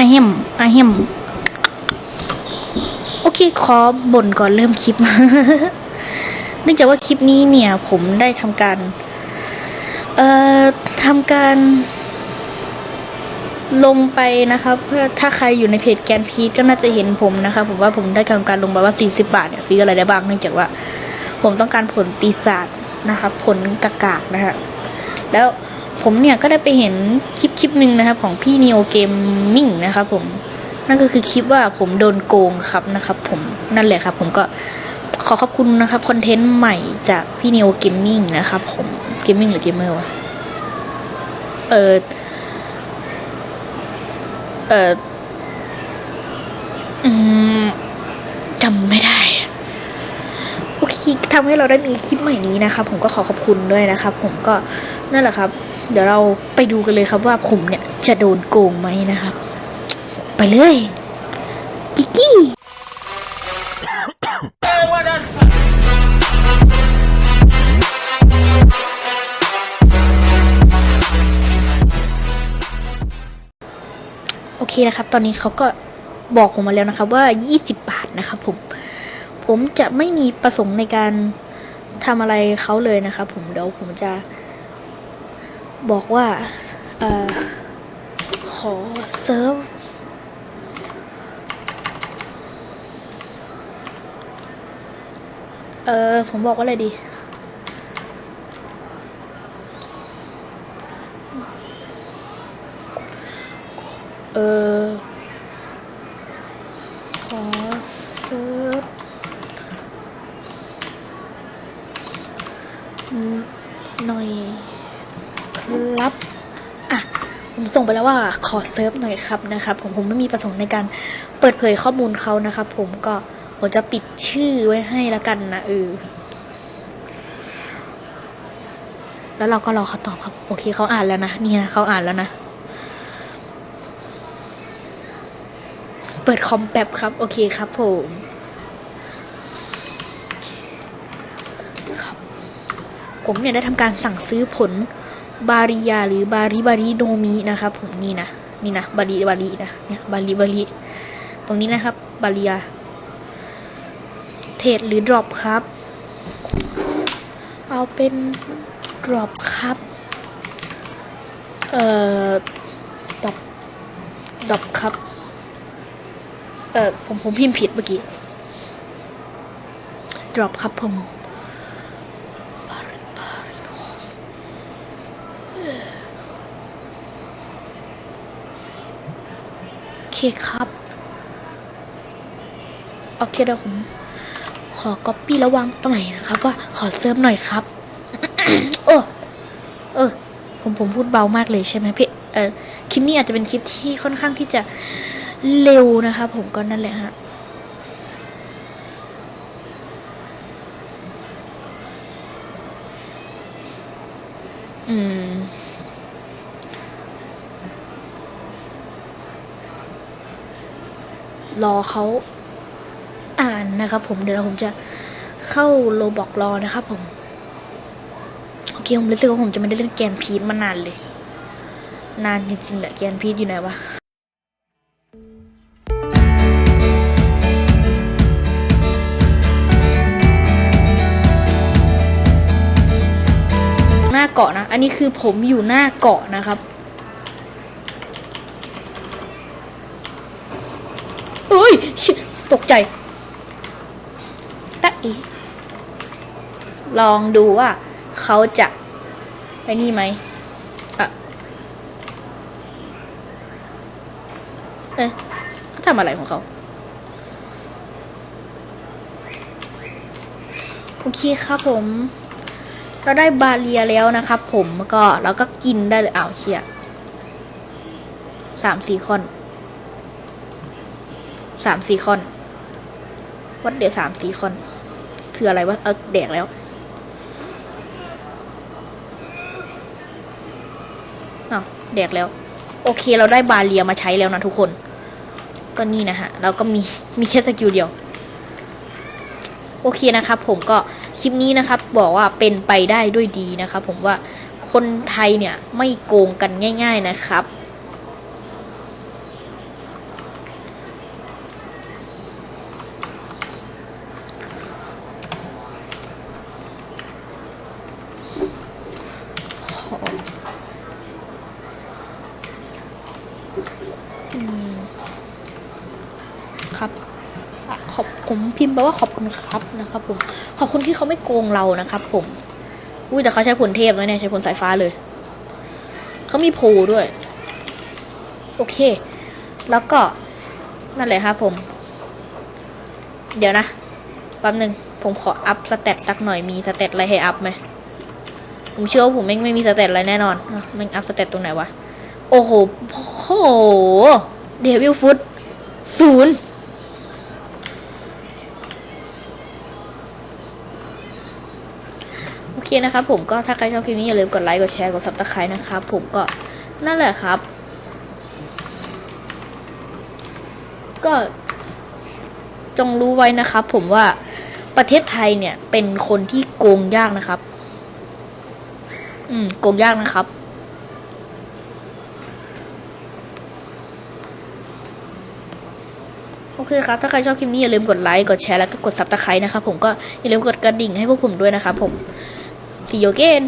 อาเฮมอาเฮมโอเคขอบ่นก่อนเริ่มคลิป เนื่องจากว่าคลิปนี้เนี่ย ผมได้ทำการ เอ่อทำการ ลงไปนะครับเพื่อถ้าใครอยู่ในเพจแกนพีทก็น่าจะเห็นผมนะครับผมว่าผมได้ทำการลงไปว่า 40 บาทเนี่ยซื้ออะไรได้บ้างเนื่องจากว่า ผมต้องการผลปีศาจนะครับผลกากากนะฮะแล้ว ผมเนี่ยก็ได้ไปเห็นคลิปคลิปหนึ่งนะครับ ของพี่ Neo Gaming นะครับผมนั่นก็คือคลิปว่าผมโดนโกงครับนะครับ ผมนั่นแหละครับ ผมก็ขอขอบคุณนะครับคอนเทนต์ใหม่จากพี่ Neo Gaming นะครับผม Gaming หรือ Gamer วะเออเอออืมจำไม่ได้โอเคทำให้เราได้มีคลิปใหม่นี้นะครับผมก็ขอขอบคุณด้วยนะครับผมก็นั่นแหละครับ เดี๋ยวเราไปดูกันเลยครับว่าผมเนี่ยจะโดนโกงไหมนะครับ ไปเลยกิกกี้โอเคนะครับ ตอนนี้เขาก็บอกผมมาแล้วนะครับว่า 20 บาทนะครับผม ผมจะไม่มีประสงค์ในการทำอะไรเขาเลยนะครับผม เดี๋ยวผมจะ บอกว่าอขอเซิร์ฟเออผมบอกว่าอะไรดีเออขอเซิร์ฟหน่อยครับ อะ ผม ส่งไปแล้วว่าขอเซิร์ฟหน่อยครับนะครับผมผมไม่มีประสงค์ในการเปิดเผยข้อมูลเขานะครับผมก็ผมจะปิดชื่อไว้ให้แล้วกันนะเออแล้วเราก็รอเขาตอบครับ โอเคเขาอ่านแล้วนะนี่นะเขาอ่านแล้วนะ เปิดคอมแป๊บครับ โอเคครับผมครับผมเนี่ยได้ทำการสั่งซื้อผล บาริยาหรือบาริบาริโนมินะครับผมนี่นะนี่นะบาริบารินะเนี่ยบาริบาริตรงนี้นะครับ บาริยาเทรดหรือดรอปครับ เอาเป็นดรอปครับ เอ่อดรอปดรอปครับ เออผมผมพิมพ์ผิดเมื่อกี้ drop ครับผม เคครับ โอเคเดี๋ยวผมขอ copy แล้ววางใหม่นะครับ ว่าขอเซิร์ฟหน่อยครับ โอ้เออ ผมผมพูดเบามากเลยใช่ไหมพี่เออคลิปนี้อาจจะเป็นคลิปที่ค่อนข้างที่จะเร็วนะคะผมก็นั่นแหละฮะอืม รอเขาอ่านนะครับผมเดี๋ยวผมจะเข้าโลบอกรอนะครับผมโอเคผมรู้สึกว่าผมจะไม่ได้เล่นแกนพีทมานานเลย นานจริงๆแหละแกนพีทอยู่ไหนวะหน้าเกาะนะ อันนี้คือผมอยู่หน้าเกาะนะครับ เฮ้ยชิ ตกใจตะอีลองดูว่าเขาจะไอ้นี่ไหมอะเอ๊ะเขาทำอะไรของเขาโอเคครับผม เราได้บาเรียแล้วนะครับผมก็เราก็กินได้เลยอ้าวเชียสามสี่คอน สามสี่คอน วัดเดี๋ยวสามสี่คอน คืออะไรวะ เออแดกแล้ว อ้าว แดกแล้ว โอเคเราได้บาเรียมาใช้แล้วนะทุกคน ก็นี่นะฮะ เราก็มี มีแค่สกิลเดียว โอเคนะครับผมก็คลิปนี้นะครับ บอกว่าเป็นไปได้ด้วยดีนะครับผมว่าคนไทยเนี่ยไม่โกงกันง่าย ๆนะครับ ครับขอบผมพิมพ์ไปว่าขอบคุณครับนะครับผมขอบคุณที่เขาไม่โกงเรานะครับผมอุ้ยแต่เขาใช้ผลเทพนะเนี่ยใช้ผลสายฟ้าเลย เขามีโพลด้วย โอเค แล้วก็นั่นแหละครับผม เดี๋ยวนะแป๊บหนึ่งผมขออัพสเตตสักหน่อยมีสเตตอะไรให้อัพไหมผมเชื่อว่าผมไม่ไม่มีสเตตอะไรแน่นอนอแม่งอัพสเตตตรงไหนวะ โอ้โหโอ้โหเดวิลฟุตศูนย์โอเคนะครับผมก็ถ้าใครชอบคลิปนี้อย่าลืมกดไลค์ กดแชร์ กดซับสไครต์นะครับผมก็นั่นแหละครับ ก็จงรู้ไว้นะครับผมว่าประเทศไทยเนี่ยเป็นคนที่โกงยากนะครับ อืม โกงยากนะครับ โอเคครับ ถ้าใครชอบคลิปนี้อย่าลืมกดไลค์ กดแชร์ แล้วก็กดซับสไครต์นะครับผมก็อย่าลืมกดกระดิ่งให้พวกผมด้วยนะครับผม See you again